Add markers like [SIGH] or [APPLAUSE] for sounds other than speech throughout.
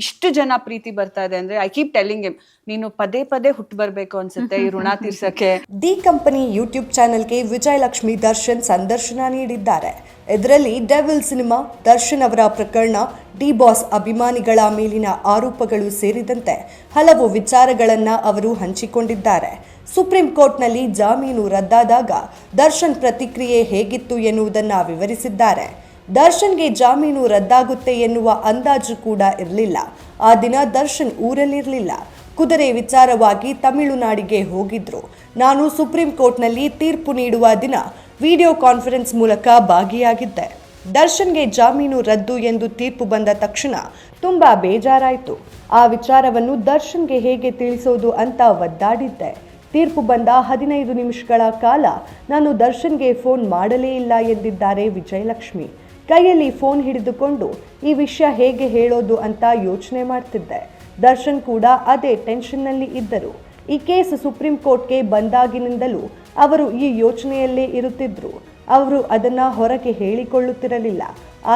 ಇಷ್ಟು ಜನ ಪ್ರೀತಿ ಬರ್ತಾ ಇದೆ ಅಂದ್ರೆ ಐ ಕೀಪ್ ಟೆಲ್ಲಿಂಗ್ ಹಿಮ್ ನೀನು ಪದೇ ಪದೇ ಹುಟ್ಟು ಬರ್ಬೇಕು ಅನ್ಸುತ್ತೆ ಈ ಋಣ ತೀರ್ಸಕ್ಕೆ. [LAUGHS] ದಿ ಕಂಪನಿ ಯೂಟ್ಯೂಬ್ ಚಾನೆಲ್ಗೆ ವಿಜಯಲಕ್ಷ್ಮಿ ದರ್ಶನ್ ಸಂದರ್ಶನ ನೀಡಿದ್ದಾರೆ. ಇದರಲ್ಲಿ ಡೆವಿಲ್ ಸಿನಿಮಾ, ದರ್ಶನ್ ಅವರ ಪ್ರಕರಣ, ಡಿ ಬಾಸ್ ಅಭಿಮಾನಿಗಳ ಮೇಲಿನ ಆರೋಪಗಳು ಸೇರಿದಂತೆ ಹಲವು ವಿಚಾರಗಳನ್ನ ಅವರು ಹಂಚಿಕೊಂಡಿದ್ದಾರೆ. ಸುಪ್ರೀಂ ಕೋರ್ಟ್ನಲ್ಲಿ ಜಾಮೀನು ರದ್ದಾದಾಗ ದರ್ಶನ್ ಪ್ರತಿಕ್ರಿಯೆ ಹೇಗಿತ್ತು ಎನ್ನುವುದನ್ನು ವಿವರಿಸಿದ್ದಾರೆ. ದರ್ಶನ್ಗೆ ಜಾಮೀನು ರದ್ದಾಗುತ್ತೆ ಎನ್ನುವ ಅಂದಾಜು ಕೂಡ ಇರಲಿಲ್ಲ. ಆ ದಿನ ದರ್ಶನ್ ಊರಲ್ಲಿರಲಿಲ್ಲ. ಕುದುರೆ ವಿಚಾರವಾಗಿ ತಮಿಳುನಾಡಿಗೆ ಹೋಗಿದ್ರು. ನಾನು ಸುಪ್ರೀಂ ಕೋರ್ಟ್ನಲ್ಲಿ ತೀರ್ಪು ನೀಡುವ ದಿನ ವಿಡಿಯೋ ಕಾನ್ಫರೆನ್ಸ್ ಮೂಲಕ ಭಾಗಿಯಾಗಿದ್ದೆ. ದರ್ಶನ್ಗೆ ಜಾಮೀನು ರದ್ದು ಎಂದು ತೀರ್ಪು ಬಂದ ತಕ್ಷಣ ತುಂಬಾ ಬೇಜಾರಾಯಿತು. ಆ ವಿಚಾರವನ್ನು ದರ್ಶನ್ಗೆ ಹೇಗೆ ತಿಳಿಸೋದು ಅಂತ ಒದ್ದಾಡಿದ್ದೆ. ತೀರ್ಪು ಬಂದ ಹದಿನೈದು ನಿಮಿಷಗಳ ಕಾಲ ನಾನು ದರ್ಶನ್ಗೆ ಫೋನ್ ಮಾಡಲೇ ಇಲ್ಲ ಎಂದಿದ್ದಾರೆ ವಿಜಯಲಕ್ಷ್ಮಿ. ಕೈಯಲ್ಲಿ ಫೋನ್ ಹಿಡಿದುಕೊಂಡು, ಈ ವಿಷಯ ಹೇಗೆ ಹೇಳೋದು ಅಂತ ಯೋಚನೆ ಮಾಡ್ತಿದ್ದೆ. ದರ್ಶನ್ ಕೂಡ ಅದೇ ಟೆನ್ಷನ್ನಲ್ಲಿ ಇದ್ದರು. ಈ ಕೇಸ್ ಸುಪ್ರೀಂ ಕೋರ್ಟ್ಗೆ ಬಂದಾಗಿನಿಂದಲೂ ಅವರು ಈ ಯೋಚನೆಯಲ್ಲೇ ಇರುತ್ತಿದ್ದರು ಅವರು ಅದನ್ನ ಹೊರಗೆ ಹೇಳಿಕೊಳ್ಳುತ್ತಿರಲಿಲ್ಲ.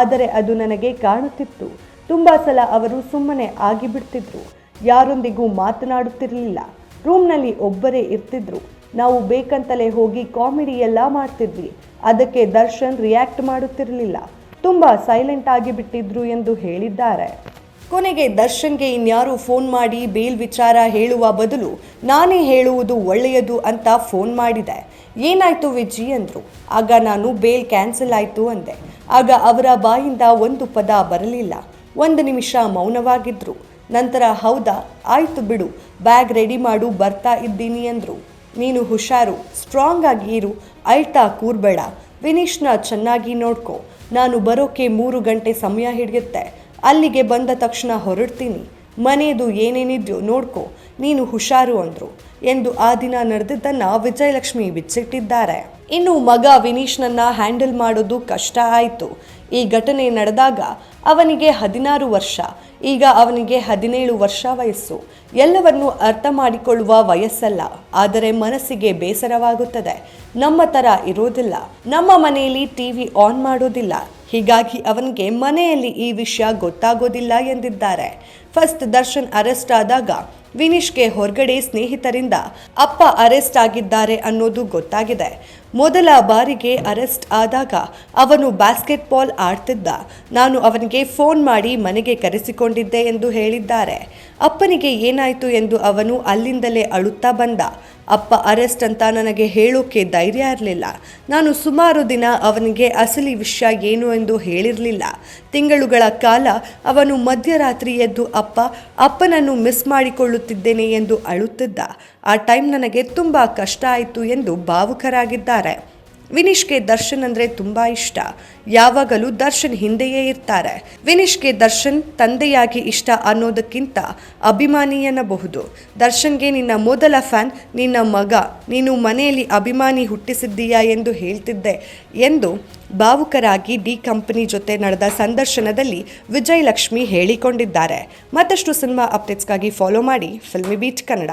ಆದರೆ ಅದು ನನಗೆ ಕಾಣುತ್ತಿತ್ತು. ತುಂಬ ಸಲ ಅವರು ಸುಮ್ಮನೆ ಆಗಿಬಿಡ್ತಿದ್ರು. ಯಾರೊಂದಿಗೂ ಮಾತನಾಡುತ್ತಿರಲಿಲ್ಲ. ರೂಮ್ನಲ್ಲಿ ಒಬ್ಬರೇ ಇರ್ತಿದ್ರು. ನಾವು ಬೇಕಂತಲೇ ಹೋಗಿ ಕಾಮಿಡಿ ಎಲ್ಲ ಮಾಡ್ತಿದ್ವಿ. ಅದಕ್ಕೆ ದರ್ಶನ್ ರಿಯಾಕ್ಟ್ ಮಾಡುತ್ತಿರಲಿಲ್ಲ. ತುಂಬಾ ಸೈಲೆಂಟ್ ಆಗಿ ಬಿಟ್ಟಿದ್ರು ಎಂದು ಹೇಳಿದ್ದಾರೆ. ಕೊನೆಗೆ ದರ್ಶನ್ಗೆ ಇನ್ಯಾರು ಫೋನ್ ಮಾಡಿ ಬೇಲ್ ವಿಚಾರ ಹೇಳುವ ಬದಲು ನಾನೇ ಹೇಳುವುದು ಒಳ್ಳೆಯದು ಅಂತ ಫೋನ್ ಮಾಡಿದೆ. ಏನಾಯ್ತು ವಿಜಿ ಅಂದ್ರು. ಆಗ ನಾನು ಬೇಲ್ ಕ್ಯಾನ್ಸಲ್ ಆಯಿತು ಅಂದೆ. ಆಗ ಅವರ ಬಾಯಿಂದ ಒಂದು ಪದ ಬರಲಿಲ್ಲ. ಒಂದು ನಿಮಿಷ ಮೌನವಾಗಿದ್ರು. ನಂತರ ಹೌದಾ, ಆಯಿತು ಬಿಡು, ಬ್ಯಾಗ್ ರೆಡಿ ಮಾಡು, ಬರ್ತಾ ಇದ್ದೀನಿ ಅಂದ್ರು. ನೀನು ಹುಷಾರು ಸ್ಟ್ರಾಂಗ್ ಆಗಿ ಇರು, ಅಳ್ತಾ ಕೂರ್ಬೇಡ. ವಿನೀಶ್ನ ಚೆನ್ನಾಗಿ ನೋಡ್ಕೊ. ನಾನು ಬರೋಕೆ ಮೂರು ಗಂಟೆ ಸಮಯ ಹಿಡಿಯುತ್ತೆ. ಅಲ್ಲಿಗೆ ಬಂದ ತಕ್ಷಣ ಹೊರಡ್ತೀನಿ. ಮನೆಯದು ಏನೇನಿದ್ಯೋ ನೋಡ್ಕೊ. ನೀನು ಹುಷಾರು ಅಂದ್ರು. ಎಂದು ಆ ದಿನ ನಡೆದಿದ್ದನ್ನ ವಿಜಯಲಕ್ಷ್ಮಿ ಬಿಚ್ಚಿಟ್ಟಿದ್ದಾರೆ. ಇನ್ನು ಮಗ ವಿನೀಶ್ನನ್ನ ಹ್ಯಾಂಡಲ್ ಮಾಡೋದು ಕಷ್ಟ ಆಯಿತು. ಈ ಘಟನೆ ನಡೆದಾಗ ಅವನಿಗೆ ಹದಿನಾರು ವರ್ಷ. ಈಗ ಅವನಿಗೆ ಹದಿನೇಳು ವರ್ಷ ವಯಸ್ಸು. ಎಲ್ಲವನ್ನು ಅರ್ಥ ಮಾಡಿಕೊಳ್ಳುವ ವಯಸ್ಸಲ್ಲ. ಆದರೆ ಮನಸ್ಸಿಗೆ ಬೇಸರವಾಗುತ್ತದೆ. ನಮ್ಮ ಥರ ಇರೋದಿಲ್ಲ. ನಮ್ಮ ಮನೆಯಲ್ಲಿ ಟಿವಿ ಆನ್ ಮಾಡೋದಿಲ್ಲ. ಹೀಗಾಗಿ ಅವನಿಗೆ ಮನೆಯಲ್ಲಿ ಈ ವಿಷಯ ಗೊತ್ತಾಗೋದಿಲ್ಲ ಎಂದಿದ್ದಾರೆ. ಫಸ್ಟ್ ದರ್ಶನ್ ಅರೆಸ್ಟ್ ಆದಾಗ ವಿನೀಶ್ಗೆ ಹೊರಗಡೆ ಸ್ನೇಹಿತರಿಂದ ಅಪ್ಪ ಅರೆಸ್ಟ್ ಆಗಿದ್ದಾರೆ ಅನ್ನೋದು ಗೊತ್ತಾಗಿದೆ. ಮೊದಲ ಬಾರಿಗೆ ಅರೆಸ್ಟ್ ಆದಾಗ ಅವನು ಬಾಸ್ಕೆಟ್ಬಾಲ್ ಆಡ್ತಿದ್ದ. ನಾನು ಅವನಿಗೆ ಫೋನ್ ಮಾಡಿ ಮನೆಗೆ ಕರೆಸಿಕೊಂಡಿದ್ದೆ ಎಂದು ಹೇಳಿದ್ದಾರೆ. ಅಪ್ಪನಿಗೆ ಏನಾಯಿತು ಎಂದು ಅವನು ಅಲ್ಲಿಂದಲೇ ಅಳುತ್ತಾ ಬಂದ. ಅಪ್ಪ ಅರೆಸ್ಟ್ ಅಂತ ನನಗೆ ಹೇಳೋಕೆ ಧೈರ್ಯ ಇರಲಿಲ್ಲ. ನಾನು ಸುಮಾರು ದಿನ ಅವನಿಗೆ ಅಸಲಿ ವಿಷಯ ಏನು ಎಂದು ಹೇಳಿರಲಿಲ್ಲ. ತಿಂಗಳುಗಳ ಕಾಲ ಅವನು ಮಧ್ಯರಾತ್ರಿ ಎದ್ದು ಅಪ್ಪ, ಅಪ್ಪನನ್ನು ಮಿಸ್ ಮಾಡಿಕೊಳ್ಳುತ್ತಿದ್ದೇನೆ ಎಂದು ಅಳುತ್ತಿದ್ದ. ಆ ಟೈಮ್ ನನಗೆ ತುಂಬ ಕಷ್ಟ ಆಯಿತು ಎಂದು ಭಾವುಕರಾಗಿದ್ದಾರೆ. ವಿನೀಶ್ಗೆ ದರ್ಶನ್ ಅಂದರೆ ತುಂಬ ಇಷ್ಟ. ಯಾವಾಗಲೂ ದರ್ಶನ್ ಹಿಂದೆಯೇ ಇರ್ತಾರೆ. ವಿನಿಶ್ಗೆ ದರ್ಶನ್ ತಂದೆಯಾಗಿ ಇಷ್ಟ ಅನ್ನೋದಕ್ಕಿಂತ ಅಭಿಮಾನಿ ಎನ್ನಬಹುದು. ದರ್ಶನ್ಗೆ ನಿನ್ನ ಮೊದಲ ಫ್ಯಾನ್, ನಿನ್ನ ಮಗ, ನೀನು ಮನೆಯಲ್ಲಿ ಅಭಿಮಾನಿ ಹುಟ್ಟಿಸಿದ್ದೀಯಾ ಎಂದು ಹೇಳ್ತಿದ್ದೆ ಎಂದು ಭಾವುಕರಾಗಿ ಡಿ ಕಂಪನಿ ಜೊತೆ ನಡೆದ ಸಂದರ್ಶನದಲ್ಲಿ ವಿಜಯಲಕ್ಷ್ಮಿ ಹೇಳಿಕೊಂಡಿದ್ದಾರೆ. ಮತ್ತಷ್ಟು ಸಿನಿಮಾ ಅಪ್ಡೇಟ್ಸ್ಗಾಗಿ ಫಾಲೋ ಮಾಡಿ ಫಿಲ್ಮಿ ಬೀಟ್ ಕನ್ನಡ